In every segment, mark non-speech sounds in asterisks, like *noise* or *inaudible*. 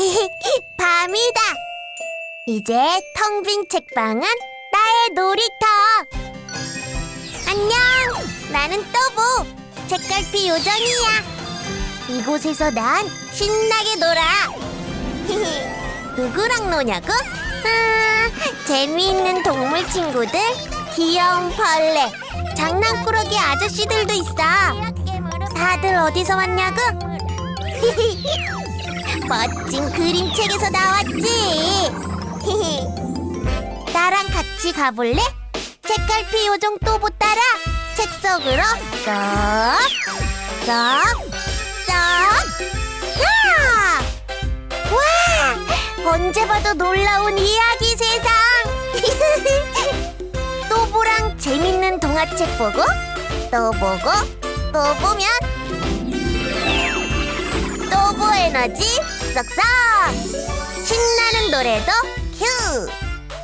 *laughs* 밤이다. 이제 텅 빈 책방은 나의 놀이터. 안녕. 나는 또보 책갈피 요정이야. 이곳에서 난 신나게 놀아. *laughs* 누구랑 노냐고? 아, 재미있는 동물 친구들, 귀여운 벌레, 장난꾸러기 아저씨들도 있어. 다들 어디서 왔냐고? *laughs* 멋진 그림책에서 나왔지. *laughs* 나랑 같이 가볼래? 책갈피 요정 또보 따라 책 속으로 쏙, 쏙, 쏙. 야! 와! 언제 봐도 놀라운 이야기 세상. *laughs* 또보랑 재밌는 동화책 보고 또 보고 또 보면 또보 에너지 썩썩 신나는 노래도 큐.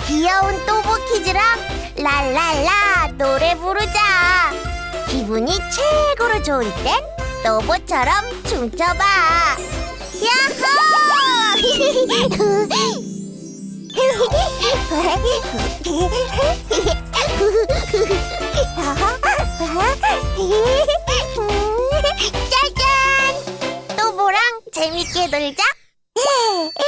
귀여운 또보 키즈랑 랄랄라 노래 부르자. 기분이 최고로 좋을 땐 또보처럼 춤춰봐. 야호 *laughs* *laughs* 재밌게 놀자. *laughs*